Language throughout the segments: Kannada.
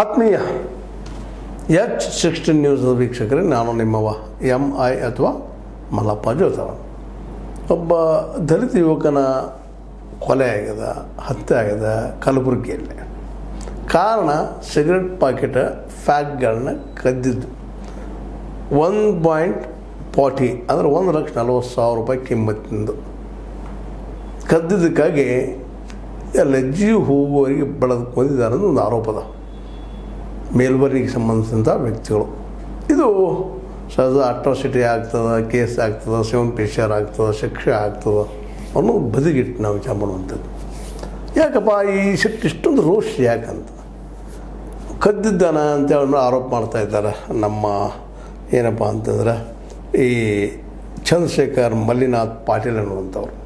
ಆತ್ಮೀಯ ಎಚ್ ಸಿಕ್ಸ್ಟೀನ್ ನ್ಯೂಸ್ ವೀಕ್ಷಕರೇ, ನಾನು ನಿಮ್ಮವ ಎಂ ಐ ಅಥವಾ ಮಲ್ಲಪ್ಪ ಜೋತವ ಒಬ್ಬ ದಲಿತ ಯುವಕನ ಕೊಲೆ ಆಗ್ಯದ, ಹತ್ಯೆ ಆಗ್ಯದ ಕಲಬುರಗಿಯಲ್ಲಿ. ಕಾರಣ ಸಿಗರೆಟ್ ಪಾಕೆಟ್ ಫ್ಯಾಕ್ಗಳನ್ನ ಕದ್ದಿದ್ದು. ಒನ್ ಪಾಯಿಂಟ್ ಫಾರ್ಟಿ, ಅಂದರೆ ಒಂದು ಲಕ್ಷ ನಲ್ವತ್ತು ಸಾವಿರ ರೂಪಾಯಿ ಕಿಮ್ಮತ್ತಿಂದು. ಕದ್ದಿದ್ದಕ್ಕಾಗಿ ಎಲ್ಲ ಜೀವ ಹೋಗುವವರಿಗೆ ಬೆಳೆದು ಕೊಂದಿದ್ದಾರೆ ಒಂದು ಆರೋಪದ. ಮೇಲ್ವರ್ನಿಗೆ ಸಂಬಂಧಿಸಿದಂಥ ವ್ಯಕ್ತಿಗಳು. ಇದು ಸಹಜ ಅಟ್ರಾಸಿಟಿ ಆಗ್ತದೆ, ಕೇಸ್ ಆಗ್ತದೆ, ಸೆವೆನ್ ಪ್ರೆಷರ್ ಆಗ್ತದೆ, ಶಿಕ್ಷೆ ಆಗ್ತದೆ ಅವನು ಬದಿಗಿಟ್ಟು ನಾವು ವಿಚಾರ ಮಾಡುವಂಥದ್ದು. ಯಾಕಪ್ಪ, ಈ ಶಕ್ತಿ ಇಷ್ಟೊಂದು ರೋಷ ಯಾಕಂತ? ಕದ್ದಿದ್ದಾನ ಅಂತೇಳಿ ಆರೋಪ ಮಾಡ್ತಾ ಇದ್ದಾರೆ. ನಮ್ಮ ಏನಪ್ಪ ಅಂತಂದ್ರೆ, ಈ ಚಂದ್ರಶೇಖರ್ ಮಲ್ಲಿನಾಥ್ ಪಾಟೀಲ್ ಅನ್ನುವಂಥವ್ರು.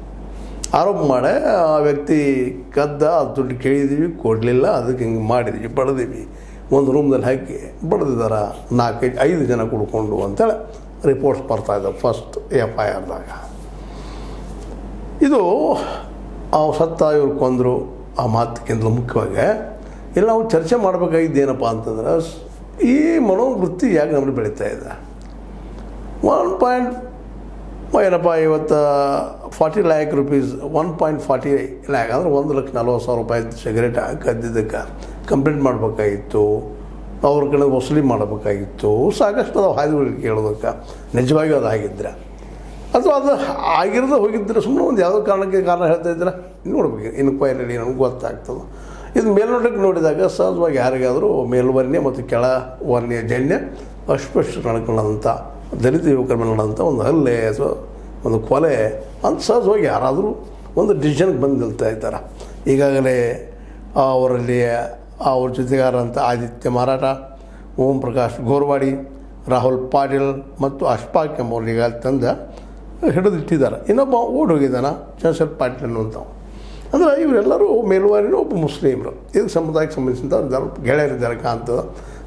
ಆರೋಪ ಮಾಡಿ, ಆ ವ್ಯಕ್ತಿ ಕದ್ದ, ಅದು ದುಡ್ಡು ಕೇಳಿದ್ದೀವಿ, ಕೊಡಲಿಲ್ಲ, ಅದಕ್ಕೆ ಹಿಂಗೆ ಮಾಡಿದ್ವಿ ಬಡ್ದೀವಿ. ಒಂದು ರೂಮ್ದಲ್ಲಿ ಹಾಕಿ ಬಡ್ದಿದ್ದಾರೆ ನಾಲ್ಕೈದು, ಐದು ಜನ ಕುಡ್ಕೊಂಡು ಅಂತೇಳಿ ರಿಪೋರ್ಟ್ಸ್ ಬರ್ತಾ ಇದ್ದಾವೆ ಫಸ್ಟ್ ಎಫ್ ಐ ಆರ್ದಾಗ ಇದು ಆ ಸತ್ತ ಇವ್ರು ಕೊಂದರು ಆ ಮಾತಕ್ಕಿಂತ ಮುಖ್ಯವಾಗಿ, ಇಲ್ಲಿ, ನಾವು ಚರ್ಚೆ ಮಾಡಬೇಕಾಗಿದ್ದು ಏನಪ್ಪ ಅಂತಂದ್ರೆ, ಈ ಮನೋವೃತ್ತಿ ಯಾಕೆ ನಮ್ಮಲ್ಲಿ ಬೆಳೀತಾ ಇದೆ? ಒನ್ ಪಾಯಿಂಟ್ ಏನಪ್ಪ, ಇವತ್ತು forty lakh rupees one point forty lakh ಅಂದರೆ ಒಂದು ಲಕ್ಷ ನಲ್ವತ್ತು ಸಾವಿರ ರೂಪಾಯಿ ಸಿಗರೇಟ್ ಕದ್ದಿದ್ದಕ್ಕೆ ಕಂಪ್ಲೇಂಟ್ ಮಾಡಬೇಕಾಗಿತ್ತು, ಅವ್ರ ಕಡೆ ವಸೂಲಿ ಮಾಡಬೇಕಾಗಿತ್ತು, ಸಾಕಷ್ಟು ಅದಾವ ಹಾದಿಗಳಿಗೆ ಕೇಳೋದಕ್ಕೆ. ನಿಜವಾಗಿಯೂ ಅದು ಆಗಿದ್ರೆ? ಅಥವಾ ಅದು ಆಗಿರೋದು ಹೋಗಿದ್ದರೆ ಸುಮ್ಮನೆ ಒಂದು ಯಾವುದೋ ಕಾರಣಕ್ಕೆ ಕಾರಣ ಹೇಳ್ತಾ ಇದ್ರೆ ನೋಡ್ಬೇಕು ಇನ್ಕ್ವೈರಿ ನಮ್ಗೆ ಗೊತ್ತಾಗ್ತದೆ. ಇದು ಮೇಲ್ನೋಟಕ್ಕೆ ನೋಡಿದಾಗ ಸಹಜವಾಗಿ ಯಾರಿಗಾದರೂ ಮೇಲ್ವರ್ಣ್ಯ ಮತ್ತು ಕೆಳ ವರ್ಣ್ಯ ಜನ್ಯ ಅಸ್ಪಷ್ಟ ನಡ್ಕೊಳ್ಳೋಂಥ ದಲಿತ ಯುವಕರ ಮೇಲೆ ನಡೆದಂಥ ಒಂದು ಹಲ್ಲೆ, ಅಥವಾ ಒಂದು ಕೊಲೆ, ಅಂತ ಸಹಜವಾಗಿ ಯಾರಾದರೂ ಒಂದು ಡಿಸಿಷನ್ಗೆ ಬಂದು ನಿಲ್ತಾ ಇದ್ದಾರೆ? ಈಗಾಗಲೇ ಅವರಲ್ಲಿ ಅವ್ರ ಜೊತೆಗಾರಂಥ ಆದಿತ್ಯ ಮಾರಾಟ, ಓಂ ಪ್ರಕಾಶ್ ಗೋರ್ವಾಡಿ ರಾಹುಲ್ ಪಾಟೀಲ್ ಮತ್ತು ಅಶ್ಫಾಕ್ ಎಂಬವ್ರು ಈಗ ತಂದ ಹಿಡಿದಿಟ್ಟಿದ್ದಾರೆ. ಇನ್ನೊಬ್ಬ ಓಡ್ ಹೋಗಿದ್ದಾನ, ಚಂದ್ರಶೇಖರ್ ಪಾಟೀಲ್ ಅನ್ನುವಂಥವು. ಅಂದರೆ ಇವರೆಲ್ಲರೂ ಮೇಲ್ವಾರಿನ ಒಬ್ಬ ಮುಸ್ಲಿಮರು. ಇದಕ್ಕೆ ಸಮುದಾಯಕ್ಕೆ ಸಂಬಂಧಿಸಿದಂಥ ಗೆಳೆಯರಿದ್ದಾರೆ ಕಾಂತ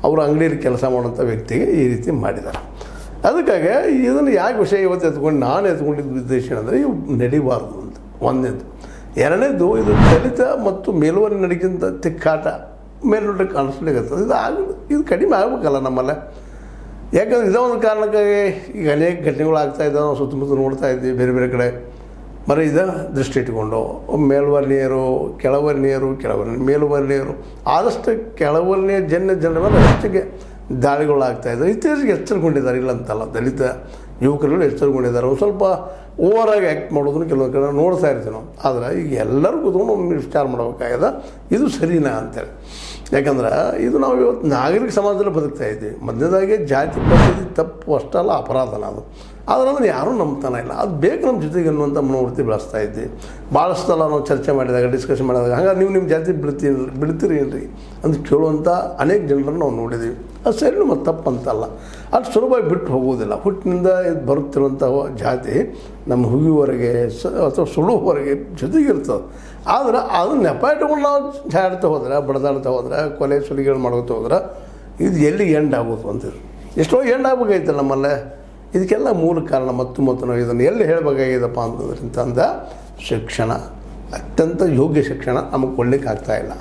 ಅವರು ಅಂಗಡಿಯಲ್ಲಿ ಕೆಲಸ ಮಾಡುವಂಥ ವ್ಯಕ್ತಿಗೆ ಈ ರೀತಿ ಮಾಡಿದ್ದಾರೆ. ಅದಕ್ಕಾಗಿ ಇದನ್ನು ಯಾಕೆ ವಿಷಯ ಇವತ್ತು ಎತ್ಕೊಂಡು ನಾನು ಎತ್ಕೊಂಡಿದ್ದ ಉದ್ದೇಶ ಏನಂದರೆ ಇವು ನಡಿಬಾರ್ದು ಅಂತ. ಒಂದನೇದು ಎರಡನೇದು, ಇದು ದಲಿತ ಮತ್ತು ಮೇಲುವರಿ ನಡಿಗಿಂತ ತಿಕ್ಕಾಟ ಮೇಲ್ನೋಟ ಕಾಣಿಸ್ಲಿಕ್ಕೆ ಇದು ಆಗ ಇದು ಕಡಿಮೆ ಆಗಬೇಕಲ್ಲ ನಮ್ಮಲ್ಲೇ. ಯಾಕಂದ್ರೆ ಇದೋ ಒಂದು ಕಾರಣಕ್ಕಾಗಿ ಈಗ ಅನೇಕ ಘಟನೆಗಳು ಆಗ್ತಾ ಇದ್ದಾವೆ. ನಾವು ಸುತ್ತಮುತ್ತ ನೋಡ್ತಾ ಇದ್ದೀವಿ ಬೇರೆ ಬೇರೆ ಕಡೆ. ಮರ ಇದ ದೃಷ್ಟಿ ಇಟ್ಕೊಂಡು ಮೇಲ್ವರ್ಣೀಯರು ಕೆಳವರ್ಣೀಯರು ಕೆಳವರ್ಣ ಮೇಲ್ವರ್ಣೀಯರು ಆದಷ್ಟು ಕೆಳವರ್ಣೀಯ ಜನ ಜನರ ಮೇಲೆ ಹೆಚ್ಚಿಗೆ ದಾಳಿಗಳಾಗ್ತಾ ಇದ್ದಾವೆ ಇತ್ತೀಚೆಗೆ ಎಚ್ಚರಗೊಂಡಿದ್ದಾರೆ ಇಲ್ಲ ಅಂತಲ್ಲ ದಲಿತ ಯುವಕರುಗಳು ಎಚ್ಚರಗೊಂಡಿದ್ದಾರೆ. ಒಂದು ಸ್ವಲ್ಪ ಓವರಾಗಿ ಆ್ಯಕ್ಟ್ ಮಾಡೋದನ್ನು ಕೆಲವೊಂದು ಕಡೆ ನೋಡ್ತಾ ಇರ್ತೀವಿ ನಾವು. ಆದರೆ ಈಗ ಎಲ್ಲರೂ ಕೂತ್ಕೊಂಡು ಒಮ್ಮೆ ವಿಚಾರ ಮಾಡ್ಬೇಕಾಗ್ಯದ ಇದು ಸರಿನಾ ಅಂತೇಳಿ. ಯಾಕಂದ್ರೆ ಇದು ನಾವು ಇವತ್ತು ನಾಗರಿಕ ಸಮಾಜದಲ್ಲಿ ಬದುಕ್ತಾ ಇದ್ದೀವಿ. ಮೊದಲನೇದಾಗಿ ಜಾತಿ ಪದ್ಧತಿ ತಪ್ಪು ಅಷ್ಟಲ್ಲ ಅಪರಾಧನ ಅದು. ಆದರೆ ಅದನ್ನು ಯಾರೂ ನಂಬ್ತಾನೆ ಇಲ್ಲ. ಅದು ಬೇಕು ನಮ್ಮ ಜೊತೆಗೆ ಅನ್ನುವಂಥ ಮನೋವೃತ್ತಿ ಬೆಳೆಸ್ತಾ ಇದ್ವಿ ಭಾಳಷ್ಟು ನಾವು ಚರ್ಚೆ ಮಾಡಿದಾಗ ಡಿಸ್ಕಷನ್ ಮಾಡಿದಾಗ, ಹಂಗಾಗಿ ನೀವು ನಿಮ್ಮ ಜಾತಿ ಬಿಡ್ತೀನಿ ಬಿಡ್ತೀರಿ ಏನ್ರಿ ಅಂತ ಕೇಳುವಂಥ ಅನೇಕ ಜನರನ್ನು ನಾವು ನೋಡಿದ್ದೀವಿ ಅದು ಸರಿ ಮತ್ತು ತಪ್ಪು ಅಂತಲ್ಲ. ಅದು ಸುಲಭವಾಗಿ ಬಿಟ್ಟು ಹೋಗುವುದಿಲ್ಲ. ಹುಟ್ಟಿನಿಂದ ಇದು ಬರುತ್ತಿರುವಂಥ ಜಾತಿ ನಮ್ಮ ಹುಗಿವರೆಗೆ ಸ ಅಥವಾ ಸುಳುವರೆಗೆ ಜೊತೆಗಿರ್ತದೆ. ಆದ್ರೆ ಅದು ನೆಪ ಇಟ್ಕೊಂಡು ನಾವು ಜಾಡ್ತಾ ಹೋದ್ರೆ ಬಡದಾಡ್ತಾ ಹೋದ್ರೆ, ಕೊಲೆ ಸುಲಿಗಳು ಮಾಡ್ಕೊತ ಹೋದ್ರೆ, ಇದು ಎಲ್ಲಿ ಎಂಡ್ ಆಗೋದು ಅಂತ ಎಷ್ಟೋ ಎಂಡ್ ಆಗಬೇಕಾಯ್ತು ನಮ್ಮಲ್ಲೇ. ಇದಕ್ಕೆಲ್ಲ ಮೂಲ ಕಾರಣ ಮತ್ತು ಮತ್ತು ನಾವು ಇದನ್ನು ಎಲ್ಲಿ ಹೇಳಬೇಕಾಗಿದೆಪ್ಪ ಅಂತಂದ್ರೆ, ಅಂತಂದ ಶಿಕ್ಷಣ. ಅತ್ಯಂತ ಯೋಗ್ಯ ಶಿಕ್ಷಣ ನಮಗೆ ಕೊಡ್ಲಿಕ್ಕೆ ಆಗ್ತಾ ಇಲ್ಲ.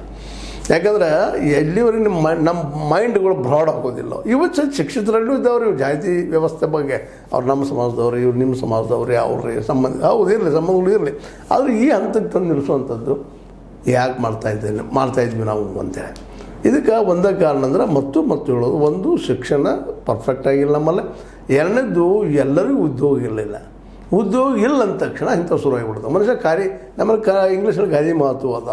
ಯಾಕಂದ್ರೆ ಎಲ್ಲಿವರೆಗೆ ನಿಮ್ಮ ಮೈ, ನಮ್ಮ ಮೈಂಡ್ಗಳು ಬ್ರಾಡ್ ಆಗೋದಿಲ್ಲ. ಇವತ್ತು ಶಿಕ್ಷಿತರಲ್ಲೂ ಇದ್ದವ್ರು ಇವ್ರು ಜಾತಿ ವ್ಯವಸ್ಥೆ ಬಗ್ಗೆ ಅವ್ರು ನಮ್ಮ ಸಮಾಜದವ್ರು, ಇವ್ರು ನಿಮ್ಮ ಸಮಾಜದವ್ರು, ಅವ್ರಿ ಸಂಬಂಧ, ಹೌದು, ಇರಲಿ, ಸಂಬಂಧಗಳು ಇರಲಿ. ಆದರೆ ಈ ಹಂತಕ್ಕೆ ತಂದು ನಿಲ್ಲಿಸುವಂಥದ್ದು ಯಾಕೆ ಮಾಡ್ತಾ ಮಾಡ್ತಾಯಿದ್ವಿ ನಾವು ಅಂತೇಳಿ ಇದಕ್ಕೆ ಒಂದೇ ಕಾರಣ ಅಂದ್ರೆ ಮತ್ತು ಮತ್ತು ಹೇಳೋದು, ಒಂದು ಶಿಕ್ಷಣ ಪರ್ಫೆಕ್ಟ್ ಆಗಿಲ್ಲ ನಮ್ಮಲ್ಲಿ. ಎರಡನೇದು ಎಲ್ಲರಿಗೂ ಉದ್ಯೋಗ ಇರಲಿಲ್ಲ. ಉದ್ಯೋಗ ಇಲ್ಲ ಅಂದ ತಕ್ಷಣ ಇಂಥ ಶುರುವಾಗಿಬಿಡ್ತದೆ. ಮನುಷ್ಯ ಕಾರ್ಯ ನಮ್ಮಲ್ಲಿ ಕ ಇಂಗ್ಲೀಷಲ್ಲಿ ಗಾದಿ ಮಾತು ಅದ.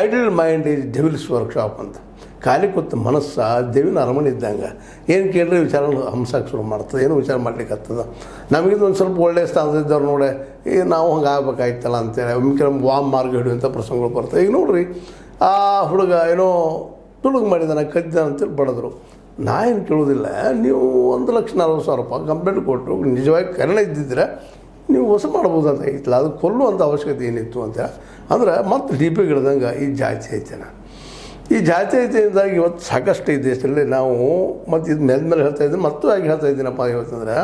Idle mind is devil's workshop ಅಂತ. ಖಾಲಿ ಕೂತ ಮನಸ್ಸ, ದೇವಿನ ಅರಮನೆ ಇದ್ದಂಗೆ. ಏನು ಕೇಳಿದ್ರೆ ವಿಚಾರ ಹಂಸಕ್ಕೆ ಶುರು ಮಾಡ್ತದೆ. ಏನು ವಿಚಾರ ಮಾಡ್ಲಿಕ್ಕೆ ಆಗ್ತದ ನಮಗಿದು ಒಂದು ಸ್ವಲ್ಪ ಒಳ್ಳೆಯ ಸ್ಥಾನದಿದ್ದವ್ರು ನೋಡಿ ಈಗ ನಾವು ಹಂಗೆ ಆಗ್ಬೇಕಾಯ್ತಲ್ಲ ಅಂತೇಳಿ. ಒಮ್ಮೆ ಕೆಲವು ವಾಮ್ ಮಾರ್ಗ ಹಿಡಿಯುವಂಥ ಪ್ರಸಂಗಗಳು ಬರ್ತವೆ. ಈಗ ನೋಡ್ರಿ, ಆ ಹುಡುಗ ಏನೋ ತುಳುಗು ಮಾಡಿದಾನೆ ಕದ್ದ ಅಂತೇಳಿ ಬಡದ್ರು. ನಾ ಏನು ಕೇಳೋದಿಲ್ಲ, ನೀವು ಒಂದು ಲಕ್ಷ ನಲ್ವತ್ತು ಸಾವಿರ ರೂಪಾಯಿ ಕಂಪ್ಲೇಂಟ್ ಕೊಟ್ಟರು ನಿಜವಾಗಿ ಕರ್ಣ ಇದ್ದಿದ್ರೆ ನೀವು ಹೊಸ ಐತಲ್ಲ ಅದು ಕೊಲ್ಲುವಂಥ ಅವಶ್ಯಕತೆ ಏನಿತ್ತು ಅಂತ. ಅಂದ್ರೆ ಮತ್ತೆ ಡಿ ಪಿ ಗಿಡದಂಗೆ ಈ ಜಾತಿ ಐತೆನ? ಈ ಜಾತಿ ಐತೆಯಿಂದಾಗಿ ಇವತ್ತು ಸಾಕಷ್ಟು ಈ ದೇಶದಲ್ಲಿ ನಾವು ಮತ್ತು ಇದು ಮೇಲೆ ಮೇಲೆ ಹೇಳ್ತಾ ಇದ್ದೀನಿ ಮತ್ತು ಆಗಿ ಹೇಳ್ತಾ ಇದ್ದೀನಪ್ಪ ಇವತ್ತಂದ್ರೆ,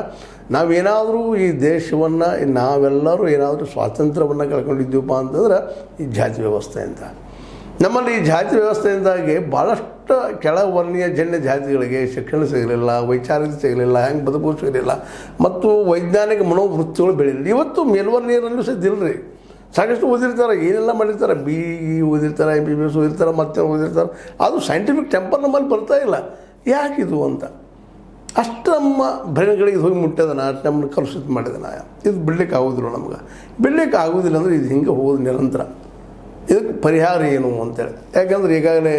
ನಾವೇನಾದರೂ ಈ ದೇಶವನ್ನು ನಾವೆಲ್ಲರೂ ಏನಾದರೂ ಸ್ವಾತಂತ್ರ್ಯವನ್ನು ಕಳ್ಕೊಂಡಿದ್ದೀವಪ್ಪ ಅಂತಂದ್ರೆ ಈ ಜಾತಿ ವ್ಯವಸ್ಥೆ ಅಂತ. ನಮ್ಮಲ್ಲಿ ಈ ಜಾತಿ ವ್ಯವಸ್ಥೆಯಿಂದಾಗಿ ಭಾಳಷ್ಟು ಕೆಳವರ್ಣೀಯ ಜನ್ಯ ಜಾತಿಗಳಿಗೆ ಶಿಕ್ಷಣ ಸಿಗಲಿಲ್ಲ, ವೈಚಾರಿಕ ಸಿಗಲಿಲ್ಲ ಹೆಂಗೆ ಬದುಕು ಸಿಗಲಿಲ್ಲ. ಮತ್ತು ವೈಜ್ಞಾನಿಕ ಮನೋವೃತ್ತಿಗಳು ಬೆಳೆಯಲಿಲ್ಲ ಇವತ್ತು ಮೇಲ್ವರ್ಣೀಯರಲ್ಲೂ ಇಲ್ಲರಿ ಸಾಕಷ್ಟು ಓದಿರ್ತಾರೆ, ಏನೆಲ್ಲ ಮಾಡಿರ್ತಾರೆ? ಬಿ ಇ ಓದಿರ್ತಾರೆ ಎಂ ಬಿ ಬಿ ಎಸ್ ಓದಿರ್ತಾರೆ, ಮತ್ತೆ ಓದಿರ್ತಾರೆ. ಅದು ಸೈಂಟಿಫಿಕ್ ಟೆಂಪರ್ ನಮ್ಮಲ್ಲಿ ಬರ್ತಾ ಇಲ್ಲ. ಯಾಕಿದು ಅಂತ? ಅಷ್ಟು ನಮ್ಮ ಬ್ರೈನ್ಗಳಿಗೆ ಹೋಗಿ ಮುಟ್ಟದನ ಅಷ್ಟು ನಮ್ಮನ್ನು ಕಲುಷಿತ ನಾ ಇದು ಬಿಡ್ಲಿಕ್ಕೆ ಆಗೋದಿಲ್ಲ ನಮ್ಗೆ. ಬಿಡ್ಲಿಕ್ಕೆ ಆಗೋದಿಲ್ಲ ಅಂದರೆ ಇದು ಹಿಂಗೆ ಹೋಗೋದು ನಿರಂತರ. ಇದಕ್ಕೆ ಪರಿಹಾರ ಏನು ಅಂತೇಳಿ ಯಾಕಂದ್ರೆ ಈಗಾಗಲೇ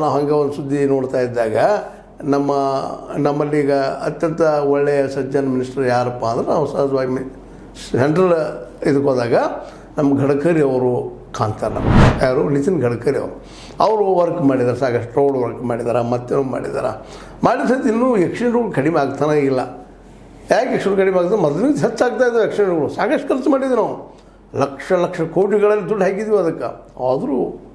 ನಾವು ಹಂಗೆ ಒಂದು ಸುದ್ದಿ ನೋಡ್ತಾ ಇದ್ದಾಗ, ನಮ್ಮ, ನಮ್ಮಲ್ಲಿ ಈಗ ಅತ್ಯಂತ ಒಳ್ಳೆಯ ಸಜ್ಜನ ಮಿನಿಸ್ಟರ್ ಯಾರಪ್ಪ ಅಂದ್ರೆ ನಾವು ಸಹಜವಾಗಿ ಸೆಂಟ್ರಲ್ ಇದಕ್ಕೆ ಹೋದಾಗ ನಮ್ಮ ಗಡ್ಕರಿ ಅವರು ಕಾಣ್ತಾರೆ ನಮ್ಮ ಯಾರು? ನಿತಿನ್ ಗಡ್ಕರಿ ಅವರು. ಅವರು ವರ್ಕ್ ಮಾಡಿದ್ದಾರೆ ಸಾಕಷ್ಟು ರೋಡ್ ವರ್ಕ್ ಮಾಡಿದ್ದಾರೆ ಮತ್ತೆ ಮಾಡಿದ್ದಾರೆ ಮಾಡಿದ ಸಹಿತ ಇನ್ನೂ ಆಕ್ಸಿಡೆಂಟ್ಗಳು ಕಡಿಮೆ ಆಗ್ತಾನೆ ಇಲ್ಲ. ಯಾಕೆ ಎಕ್ಸಿಡೆಂಟ್ ಕಡಿಮೆ ಆಗ್ತದೆ? ಮೊದಲಿನ ಹೆಚ್ಚಾಗ್ತಾ ಇದ್ದಾವೆ ಆಕ್ಸಿಡೆಂಟ್ಗಳು ಸಾಕಷ್ಟು ಖರ್ಚು ಮಾಡಿದ್ವಿ ನಾವು. ಲಕ್ಷ ಲಕ್ಷ ಕೋಟಿಗಳಲ್ಲಿ ದುಡ್ಡು ಹಾಕಿದ್ವಿ ಅದಕ್ಕೆ. ಆದರೂ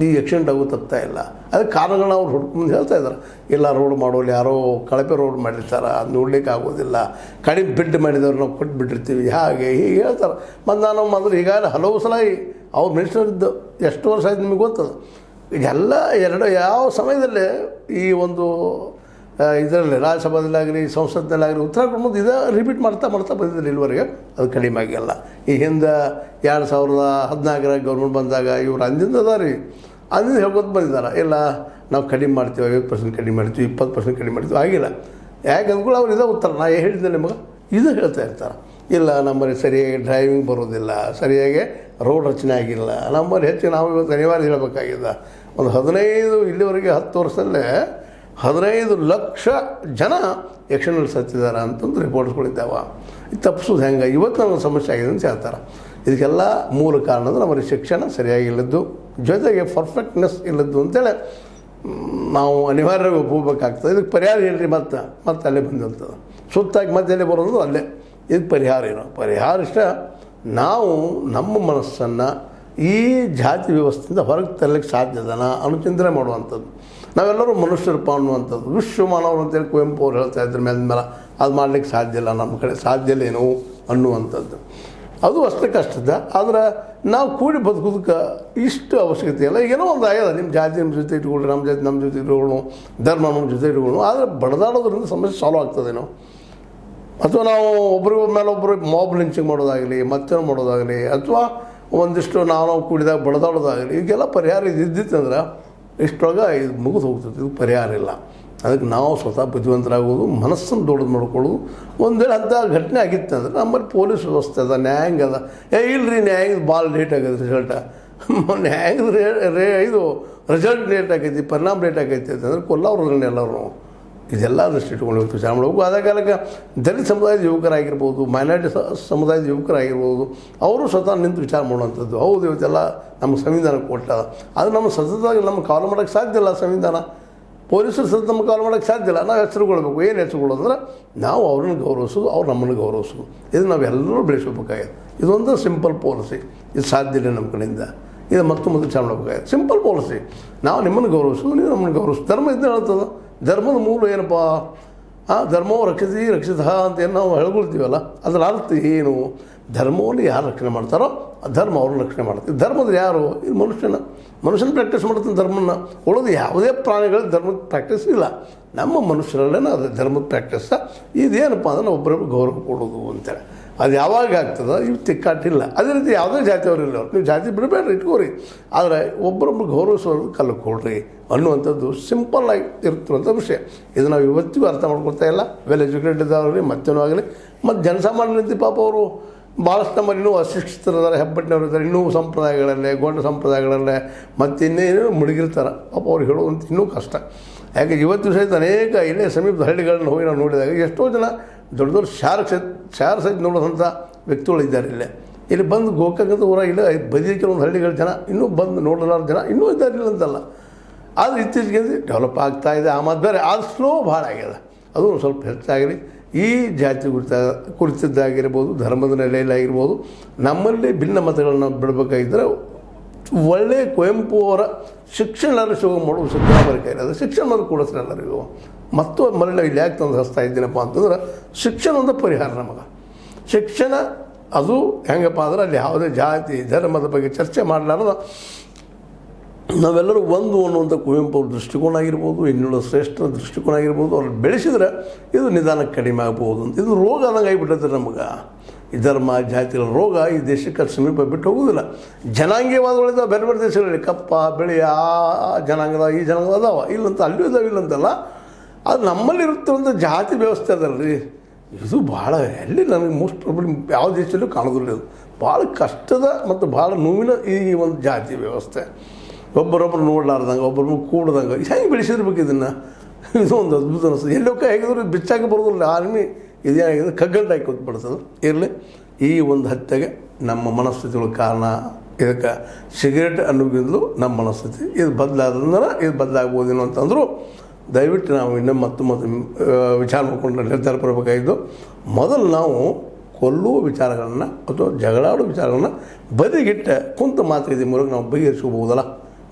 ಈ ಆಕ್ಸಿಡೆಂಟ್ ಆಗೋ ತಪ್ತಾ ಇಲ್ಲ. ಅದಕ್ಕೆ ಕಾರಣಗಳನ್ನ ಅವ್ರು ಹುಡ್ಕೊಂಡು ಹೇಳ್ತಾ ಇದ್ದಾರೆ ಇಲ್ಲ ರೋಡ್ ಮಾಡೋಲ್ಲ ಯಾರೋ ಕಳಪೆ ರೋಡ್ ಮಾಡಿರ್ತಾರೆ, ಅದು ನೋಡ್ಲಿಕ್ಕೆ ಆಗೋದಿಲ್ಲ. ಕಡಿಮೆ ಬಿಡ್ ಮಾಡಿದವ್ರು ನಾವು ಕೊಟ್ಟು ಬಿಟ್ಟಿರ್ತೀವಿ. ಹಾಗೆ ಹೀಗೆ ಹೇಳ್ತಾರೆ. ಮತ್ತು ನಾನು ಮೊದಲು ಈಗಾಗಲೇ ಹಲವು ಸಲ ಅವ್ರ ಮಿನಿಸ್ಟರ್ ಇದ್ದು ಎಷ್ಟು ವರ್ಷ ಆಯ್ತು ನಿಮಗೆ ಗೊತ್ತದ? ಇದೆಲ್ಲ ಎರಡು ಯಾವ ಸಮಯದಲ್ಲಿ ಈ ಒಂದು ಇದರಲ್ಲಿ ರಾಜ್ಯಸಭಾದಲ್ಲಾಗಲಿ ಸಂಸತ್ನಲ್ಲಾಗಲಿ ಉತ್ತರ ಕೊಡ್ಬೋದು. ಇದೇ ರಿಪೀಟ್ ಮಾಡ್ತಾ ಮಾಡ್ತಾ ಬಂದಿದ್ದಾರೆ ಇಲ್ಲಿವರೆಗೆ. ಅದು ಕಡಿಮೆ ಆಗಿಲ್ಲ. ಈ ಹಿಂದೆ ಎರಡು ಸಾವಿರದ ಹದಿನಾಲ್ಕರ ಗೌರ್ಮೆಂಟ್ ಬಂದಾಗ ಇವರು ಅಂದಿಂದ ಅದ ರೀ ಅಂದಿಂದ ಹೇಳ್ಕೊತ ಬಂದಿದ್ದಾರೆ. ಇಲ್ಲ, ನಾವು ಕಡಿಮೆ ಮಾಡ್ತೀವಿ, ಐವತ್ತು ಪರ್ಸೆಂಟ್ ಕಡಿಮೆ ಮಾಡ್ತೀವಿ, ಇಪ್ಪತ್ತು ಪರ್ಸೆಂಟ್ ಕಡಿಮೆ ಮಾಡ್ತೀವಿ. ಆಗಿಲ್ಲ. ಯಾಕೆ ಅಂದ್ಕೊಳ್ಳಿ ಅವ್ರು ಇದೇ ಉತ್ತರ. ನಾ ಹೇಳಿದ್ದೆ ನಿಮಗೆ? ಇದು ಹೇಳ್ತಾ ಇರ್ತಾರೆ. ಇಲ್ಲ, ನಮ್ಮಲ್ಲಿ ಸರಿಯಾಗಿ ಡ್ರೈವಿಂಗ್ ಬರೋದಿಲ್ಲ. ಸರಿಯಾಗಿ ರೋಡ್ ರಚನೆ ಆಗಿಲ್ಲ. ನಮ್ಮಲ್ಲಿ ಹೆಚ್ಚು ನಾವು ಇವತ್ತು ಅನಿವಾರ್ಯ ಹೇಳಬೇಕಾಗಿದೆ. ಒಂದು ಹದಿನೈದು, ಇಲ್ಲಿವರೆಗೆ ಹತ್ತು ವರ್ಷದಲ್ಲೇ ಹದಿನೈದು ಲಕ್ಷ ಜನ ಯಕ್ಷನಲ್ಲಿ ಸತ್ತಿದ್ದಾರೆ ಅಂತಂದು ರಿಪೋರ್ಟ್ಸ್ಗಳಿದ್ದಾವೆ. ಇದು ತಪ್ಪಿಸೋದು ಹೆಂಗೆ? ಇವತ್ತು ನಮಗೆ ಸಮಸ್ಯೆ ಆಗಿದೆ ಅಂತ ಹೇಳ್ತಾರೆ. ಇದಕ್ಕೆಲ್ಲ ಮೂಲ ಕಾರಣ ಅಂದರೆ ನಮ್ಮಲ್ಲಿ ಶಿಕ್ಷಣ ಸರಿಯಾಗಿಲ್ಲದ್ದು ಜೊತೆಗೆ ಪರ್ಫೆಕ್ಟ್ನೆಸ್ ಇಲ್ಲದ್ದು ಅಂತೇಳಿ ನಾವು ಅನಿವಾರ್ಯವಾಗಿ ಒಪ್ಪಬೇಕಾಗ್ತದೆ ಇದಕ್ಕೆ ಪರಿಹಾರ ಹೇಳ್ರಿ ಮತ್ತೆ. ಮತ್ತೆ ಅಲ್ಲೇ ಬಂದಿರ್ತದೆ ಸುತ್ತಾಗಿ ಮತ್ತೆ ಅಲ್ಲೇ ಬರೋದು? ಅಲ್ಲೇ. ಇದಕ್ಕೆ ಪರಿಹಾರ ಏನು? ಪರಿಹಾರ ಇಷ್ಟ, ನಾವು ನಮ್ಮ ಮನಸ್ಸನ್ನು ಈ ಜಾತಿ ವ್ಯವಸ್ಥೆಯಿಂದ ಹೊರಗೆ ತರಲಿಕ್ಕೆ ಸಾಧ್ಯದನ ಅನುಚಿಂತನೆ ಚಿಂತನೆ ಮಾಡುವಂಥದ್ದು. ನಾವೆಲ್ಲರೂ ಮನುಷ್ಯರಪ್ಪ ಅನ್ನುವಂಥದ್ದು. ವಿಶ್ವ ಮಾನವರು ಅಂತೇಳಿ ಕುವೆಂಪು ಅವ್ರು ಹೇಳ್ತಾ ಇದ್ರು ಮೇಲೆ ಮೇಲೆ. ಅದು ಮಾಡಲಿಕ್ಕೆ ಸಾಧ್ಯ ಇಲ್ಲ ನಮ್ಮ ಕಡೆ. ಸಾಧ್ಯ ಇಲ್ಲ ಏನೋ ಅನ್ನುವಂಥದ್ದು. ಅದು ಅಷ್ಟೇ ಕಷ್ಟದ. ಆದ್ರೆ ನಾವು ಕೂಡಿ ಬದುಕೋದಕ್ಕೆ ಇಷ್ಟು ಅವಶ್ಯಕತೆ ಇಲ್ಲ. ಏನೋ ಒಂದು ಆಗ್ಯದ ನಿಮ್ಮ ಜಾತಿ ನಿಮ್ಮ ಜೊತೆ ಇಟ್ಕೊಳ್ಳಿ, ನಮ್ಮ ಜಾತಿ ನಮ್ಮ ಜೊತೆ ಇಟ್ಕೊಳ್ಳು ಧರ್ಮ ನಮ್ಮ ಜೊತೆ ಇಟ್ಕೊಳ್ಳು ಆದರೆ ಬಡದಾಡೋದ್ರಿಂದ ಸಮಸ್ಯೆ ಸಾಲ್ವ್ ಆಗ್ತದೇನೋ. ಅಥವಾ ನಾವು ಒಬ್ರಿಗೆ ಮೇಲೆ ಒಬ್ಬರು ಮಾಬ್ ಲಿಂಚಿಂಗ್ ಮಾಡೋದಾಗಲಿ, ಮತ್ತೇನೋ ಮಾಡೋದಾಗಲಿ, ಅಥವಾ ಒಂದಿಷ್ಟು ನಾವು ಕೂಡಿದಾಗ ಬಡದಾಡೋದಾಗಲಿ, ಈಗೆಲ್ಲ ಪರಿಹಾರ ಇದು ಇದ್ದಿತ್ತಂದ್ರೆ ಇಷ್ಟೊಳಗೆ ಇದು ಮುಗಿದು ಹೋಗ್ತದೆ, ಇದು ಪರಿಹಾರ ಇಲ್ಲ. ಅದಕ್ಕೆ ನಾವು ಸ್ವತಃ ಬುದ್ಧಿವಂತರಾಗೋದು, ಮನಸ್ಸನ್ನು ದೊಡ್ಡದು ಮಾಡ್ಕೊಳ್ಳೋದು, ಒಂದು ವೇಳೆ ಅಂಥ ಘಟನೆ ಆಗಿತ್ತು ಅಂದರೆ ನಮ್ಮಲ್ಲಿ ಪೊಲೀಸ್ ವ್ಯವಸ್ಥೆ ಅದ, ನ್ಯಾಯಾಂಗ ಅದ. ಏ, ಇಲ್ರಿ, ನ್ಯಾಯಾಂಗ ಭಾಳ ಲೇಟ್ ಆಗೈತೆ ರಿಸಲ್ಟ ನ್ಯಾಯಾಂಗದ ರೇ ರೇ ಇದು ರಿಸಲ್ಟ್ ಲೇಟ್ ಆಗೈತಿ, ಪರಿಣಾಮ ಲೇಟ್ ಆಗೈತಿ ಅಂತಂದ್ರೆ ಕೊಲ್ಲವ್ರನ್ನ ಎಲ್ಲರೂ. ಇದೆಲ್ಲ ದೃಷ್ಟಿ ಇಟ್ಕೊಂಡು ಹೋಗ್ತೀವಿ. ವಿಚಾರ ಮಾಡಬೇಕು ಆದ ಕಾಲಕ್ಕೆ ದಲಿತ ಸಮುದಾಯದ ಯುವಕರಾಗಿರ್ಬೋದು ಮೈನಾರಿಟಿ ಸಮುದಾಯದ ಯುವಕರಾಗಿರ್ಬೋದು, ಅವರು ಸ್ವತಃ ನಿಂತು ವಿಚಾರ ಮಾಡುವಂಥದ್ದು. ಹೌದು, ಇವತ್ತೆಲ್ಲ ನಮ್ಮ ಸಂವಿಧಾನ ಕೊಟ್ಟ. ಅದು ನಮ್ಮ ಸತತವಾಗಿ ನಮ್ಮ ಕಾಲು ಮಾಡೋಕ್ಕೆ ಸಾಧ್ಯ ಇಲ್ಲ ಸಂವಿಧಾನ. ಪೊಲೀಸರು ಸತತ ನಮ್ಮ ಕಾಲು ಮಾಡೋಕ್ಕೆ ಸಾಧ್ಯ ಇಲ್ಲ. ನಾವು ಹೆಸರುಗೊಳ್ಬೇಕು ಏನು ಹೆಸರುಗೊಳ್ಳೋದು ಅಂದ್ರೆ ನಾವು ಅವ್ರನ್ನ ಗೌರವಿಸೋದು, ಅವ್ರು ನಮ್ಮನ್ನು ಗೌರವಿಸೋದು. ಇದು ನಾವೆಲ್ಲರೂ ಬೆಳೆಸಬೇಕಾಗಿದೆ ಇದೊಂದು ಸಿಂಪಲ್ ಪಾಲಿಸಿ ಇದು ಸಾಧ್ಯ ಇಲ್ಲ ನಮ್ಮ ಕಡೆಯಿಂದ. ಇದು ಮತ್ತು ಮತ್ತು ವಿಚಾರ ಮಾಡಬೇಕಾಗಿದೆ ಸಿಂಪಲ್ ಪಾಲಿಸಿ ನಾವು ನಿಮ್ಮನ್ನು ಗೌರವಿಸೋದು, ನೀವು ನಮ್ಮನ್ನು ಗೌರವಿಸೋದು. ಧರ್ಮ ಇದನ್ನ ಹೇಳ್ತದೆ ಧರ್ಮದ ಮೂಲ ಏನಪ್ಪ? ಆ ಧರ್ಮವು ರಕ್ಷಿಸಿ ರಕ್ಷಿತ ಅಂತ ಏನು ನಾವು ಹೇಳ್ಕೊಳ್ತೀವಲ್ಲ ಅದರ ಅರ್ಥ ಏನು? ಧರ್ಮವನ್ನು ಯಾರು ರಕ್ಷಣೆ ಮಾಡ್ತಾರೋ, ಆ ಧರ್ಮ ಅವ್ರನ್ನ ರಕ್ಷಣೆ ಮಾಡ್ತೀವಿ ಧರ್ಮದ ಯಾರು? ಇದು ಮನುಷ್ಯನ. ಮನುಷ್ಯನ ಪ್ರಾಕ್ಟೀಸ್ ಮಾಡ್ತಾನೆ ಧರ್ಮನ ಉಳಿದು ಯಾವುದೇ ಪ್ರಾಣಿಗಳ ಧರ್ಮದ ಪ್ರಾಕ್ಟೀಸ್ ಇಲ್ಲ. ನಮ್ಮ ಮನುಷ್ಯರಲ್ಲೇನ ಅದು ಧರ್ಮದ ಪ್ರಾಕ್ಟೀಸ ಇದೇನಪ್ಪ ಅಂದ್ರೆ ಒಬ್ಬರೊಬ್ಬರು ಗೌರವ ಕೊಡೋದು ಅಂತೇಳಿ ಅದು ಯಾವಾಗ ಆಗ್ತದೆ ಇವು ತಿಕ್ಕಾಟಿಲ್ಲ. ಅದೇ ರೀತಿ ಯಾವುದೇ ಜಾತಿಯವರು ಇಲ್ಲ ನೀವು ಜಾತಿ ಬಿಡಬೇಡ್ರಿ, ಇಟ್ಕೋರಿ. ಆದರೆ ಒಬ್ಬರೊಬ್ರು ಗೌರವಿಸೋದು ಕಲ್ಲು ಕೊಡ್ರಿ ಅನ್ನುವಂಥದ್ದು ಸಿಂಪಲ್ ಆಗಿ ಇರ್ತಿರುವಂಥ ವಿಷಯ. ಇದು ನಾವು ಇವತ್ತಿಗೂ ಅರ್ಥ ಮಾಡ್ಕೊಳ್ತಾ ಇಲ್ಲ. ವೆಲ್ ಎಜುಕೇಟೆಡ್ ಇದ್ದಾವ್ರಿ ಮತ್ತೇನೂ ಆಗಲಿ. ಮತ್ತು ಜನಸಾಮಾನ್ಯರಂತೆ ಪಾಪ ಅವರು ಭಾಳಷ್ಟು ನಮ್ಮಲ್ಲಿ ಇನ್ನೂ ಅಶಿಕ್ಷಿತರಿದ್ದಾರೆ, ಹೆಬ್ಬಟ್ಟಿನವ್ರು ಇದ್ದಾರೆ, ಇನ್ನೂ ಸಂಪ್ರದಾಯಗಳಲ್ಲೇ, ಗೊಂಡ ಸಂಪ್ರದಾಯಗಳಲ್ಲೇ, ಮತ್ತು ಇನ್ನೇನು ಮುಳುಗಿರ್ತಾರೆ. ಪಾಪ ಅವ್ರು ಹೇಳೋದಂತ ಇನ್ನೂ ಕಷ್ಟ. ಯಾಕೆ ಇವತ್ತು ಸಹಿತ ಅನೇಕ ಇಲ್ಲೇ ಸಮೀಪದ ಹಳ್ಳಿಗಳನ್ನ ಹೋಗಿ ನಾವು ನೋಡಿದಾಗ ಎಷ್ಟೋ ಜನ ದೊಡ್ಡ ದೊಡ್ಡ ಶಾರ ಶಾರ ಸಹಿತ ನೋಡೋದಂಥ ವ್ಯಕ್ತಿಗಳು ಇದ್ದಾರೆ ಇಲ್ಲೇ. ಇಲ್ಲಿ ಬಂದು ಗೋಕಾಕದ ಊರ ಇಲ್ಲ ಬದಿಯ ಕೆಲವೊಂದು ಹಳ್ಳಿಗಳ ಜನ ಇನ್ನೂ ಬಂದು ನೋಡಲಾರ ಜನ ಇನ್ನೂ ಇದ್ದಾರೆ ಇಲ್ಲ ಅಂತಲ್ಲ. ಆದರೆ ಇತ್ತೀಚೆಗೆ ಡೆವಲಪ್ ಆಗ್ತಾ ಇದೆ, ಆ ಮಾತು ಬೇರೆ ಅದು ಸ್ಲೋ ಭಾಳ ಆಗ್ಯದ ಅದು ಸ್ವಲ್ಪ ಹೆಚ್ಚಾಗಲಿ ಈ ಜಾತಿ ಕುರಿತ ಕುರಿತದ್ದಾಗಿರ್ಬೋದು, ಧರ್ಮದ ನೆಲೆಯಲ್ಲಾಗಿರ್ಬೋದು, ನಮ್ಮಲ್ಲಿ ಭಿನ್ನ ಮತಗಳನ್ನು ಬಿಡಬೇಕಾಗಿದ್ದರೆ ಒಳ್ಳೆಯ ಕುವೆಂಪು ಅವರ ಶಿಕ್ಷಣ ಶೋಗ ಮಾಡುವ ಕೈಲಿ ಅದು ಶಿಕ್ಷಣ ಅದು ಕೊಡಿಸ್ರಿ ಎಲ್ಲರಿಗೂ. ಮತ್ತು ಮರಳಿ ಇಲ್ಲಿ ಯಾಕೆ ತಂದು ಹಸ್ತಾ ಇದ್ದೀನಪ್ಪ ಅಂತಂದ್ರೆ ಶಿಕ್ಷಣ ಒಂದು ಪರಿಹಾರ ನಮಗೆ. ಶಿಕ್ಷಣ ಅದು ಹೆಂಗಪ್ಪ ಅಂದ್ರೆ ಅಲ್ಲಿ ಯಾವುದೇ ಜಾತಿ, ಧರ್ಮದ ಬಗ್ಗೆ ಚರ್ಚೆ ಮಾಡಲಾರ್ದ ನಾವೆಲ್ಲರೂ ಒಂದು ಅನ್ನುವಂಥ ಕುವೆಂಪು ಅವ್ರ ದೃಷ್ಟಿಕೋನ ಆಗಿರ್ಬೋದು ಇನ್ನುಳ ಶ್ರೇಷ್ಠ ದೃಷ್ಟಿಕೋನ ಆಗಿರ್ಬೋದು ಅವ್ರು ಬೆಳೆಸಿದ್ರೆ ಇದು ನಿಧಾನಕ್ಕೆ ಕಡಿಮೆ ಆಗ್ಬೋದು ಅಂತ. ಇದು ರೋಗ ಆದಂಗೆ ಆಗಿಬಿಟ್ಟೈತೆ ನಮಗೆ. ಈ ಧರ್ಮ ಜಾತಿಗಳ ರೋಗ ಈ ದೇಶಕ್ಕೆ ಸಮೀಪ ಬಿಟ್ಟು ಹೋಗೋದಿಲ್ಲ. ಜನಾಂಗೀಯವಾದಗಳಿಂದ ಬೇರೆ ಬೇರೆ ದೇಶಗಳಲ್ಲಿ ಕಪ್ಪ ಬೆಳೆ ಆ ಜನಾಂಗದ, ಈ ಜನಾಂಗದ ಅದಾವ. ಇಲ್ಲಂತ ಅಲ್ಲೂ ಇದಾವೆ, ಇಲ್ಲಂತಲ್ಲ. ಅದು ನಮ್ಮಲ್ಲಿ ಇರುತ್ತಿರುವಂಥ ಜಾತಿ ವ್ಯವಸ್ಥೆ ಅದಲ್ಲ ರೀ ಇದು ಭಾಳ, ಎಲ್ಲಿ ನನಗೆ ಮೋಸ್ಟ್ ಪ್ರಾಬ್ಲಮ್ ಯಾವ ದೇಶದಲ್ಲೂ ಕಾಣೋದಿಲ್ಲ ಭಾಳ ಕಷ್ಟದ ಮತ್ತು ಭಾಳ ನೋವಿನ ಈ ಒಂದು ಜಾತಿ ವ್ಯವಸ್ಥೆ. ಒಬ್ಬರೊಬ್ಬರು ನೋಡ್ಲಾರ್ದಂಗೆ ಒಬ್ಬರು ಕೂಡ್ದಂಗೆ. ಹೆಂಗೆ ಬೆಳೆಸಿರ್ಬೇಕು ಇದನ್ನು. ಇದು ಒಂದು ಅದ್ಭುತ ಅನಿಸ್ತದೆ ಎಲ್ಲೋಕೆ ಹೇಗಿದ್ರು ಬಿಚ್ಚಾಗಿ ಬರೋದಿಲ್ಲ. ಆರ್ಮಿ ಇದೇನಾಗಿದೆ ಕಗ್ಗಂಟಾಗಿ ಹಾಕಿ ಕೂತ್ಬಿಡ್ತದೆ ಇರಲಿ. ಈ ಒಂದು ಹತ್ಯೆಗೆ ನಮ್ಮ ಮನಸ್ಥಿತಿಗಳ ಕಾರಣ. ಇದಕ್ಕೆ ಸಿಗರೇಟ್ ಅನ್ನೋದ್ರಿಂದಲೂ ನಮ್ಮ ಮನಸ್ಥಿತಿ. ಇದು ಬದಲಾದ್ರೆ ಇದು ಬದಲಾಗ್ಬೋದೇನೋ ಅಂತಂದ್ರು ದಯವಿಟ್ಟು ನಾವು ಇನ್ನೂ ಮತ್ತು ಮತ್ತು ವಿಚಾರ ಮಾಡಿಕೊಂಡು ನಿರ್ಧಾರ ಬರಬೇಕಾಗಿದ್ದು ಮೊದಲು ನಾವು ಕೊಲ್ಲುವ ವಿಚಾರಗಳನ್ನು ಅಥವಾ ಜಗಳಾಡೋ ವಿಚಾರಗಳನ್ನು ಬದಿಗಿಟ್ಟ ಕುಂತ ಮಾತುಕತೆ ಮೂಲಕ ನಾವು ಬಗೆಹರಿಸ್ಕೋಬಹುದಲ್ಲ?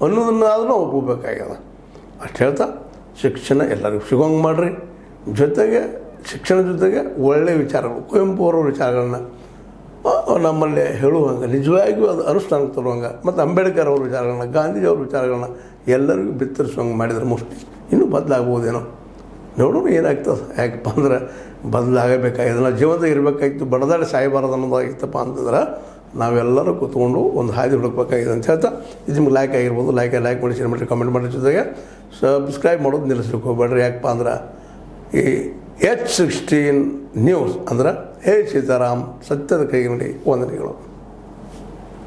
ಅನ್ನೋದನ್ನಾದರೂ ಒಪ್ಪಬೇಕಾಗ್ಯದ. ಅಷ್ಟು ಹೇಳ್ತಾ, ಶಿಕ್ಷಣ ಎಲ್ಲರಿಗೂ ಸಿಗೋಂಗೆ ಮಾಡಿರಿ. ಜೊತೆಗೆ, ಶಿಕ್ಷಣ ಜೊತೆಗೆ ಒಳ್ಳೆಯ ವಿಚಾರಗಳು, ಕುವೆಂಪು ಅವರ ವಿಚಾರಗಳನ್ನ ನಮ್ಮಲ್ಲಿ ಹೇಳುವಂಗೆ, ನಿಜವಾಗಿಯೂ ಅದು ಅನುಷ್ಠಾನಕ್ಕೆ ತರುವಂಗೆ, ಮತ್ತು ಅಂಬೇಡ್ಕರ್ ಅವ್ರ ವಿಚಾರಗಳನ್ನ, ಗಾಂಧೀಜಿ ಅವ್ರ ವಿಚಾರಗಳನ್ನ ಎಲ್ಲರಿಗೂ ಬಿತ್ತರಿಸುವಂಗೆ ಮಾಡಿದರೆ ಮೋಸ್ಟ್ಲಿ ಇನ್ನೂ ಬದಲಾಗ್ಬೋದೇನೋ ನೋಡೋಣ ಏನಾಗ್ತದೆ, ಯಾಕಪ್ಪ ಅಂದ್ರೆ ಬದಲಾಗಬೇಕಾಗಿದೆ ನಾವು ಜೀವಂತ ಇರಬೇಕಾಗಿತ್ತು ಬಡದಾಡಿ ಸಾಯಬಾರದು ಅನ್ನೋದಾಗಿತ್ತಪ್ಪ ಅಂತಂದ್ರೆ ನಾವೆಲ್ಲರೂ ಕೂತ್ಕೊಂಡು ಒಂದು ಹಾದಿ ಹುಡುಕ್ಬೇಕಾಗಿದೆ ಅಂತ ಹೇಳ್ತಾ, ಇದು ನಿಮ್ಗೆ ಲೈಕ್ ಆಗಿರ್ಬೋದು ಲೈಕ್ ಲೈಕ್ ಮಾಡಿ ಶೇರ್ ಮಾಡಿ ಕಮೆಂಟ್ ಮಾಡಿ ಜೊತೆಗೆ ಸಬ್ಸ್ಕ್ರೈಬ್ ಮಾಡೋದು ನಿಲ್ಲಿಸ್ಲಿಕ್ಕೆ ಹೋಗ್ಬೇಡ್ರಿ. ಯಾಕಪ್ಪ ಅಂದ್ರೆ ಈ ಎಚ್ ಸಿಕ್ಸ್ಟೀನ್ ನ್ಯೂಸ್ ಅಂದ್ರೆ, ಹೇ ಸೀತಾರಾಮ್, ಸತ್ಯದ ಕೈಗಿನಡಿ ವಂದನೆಗಳು.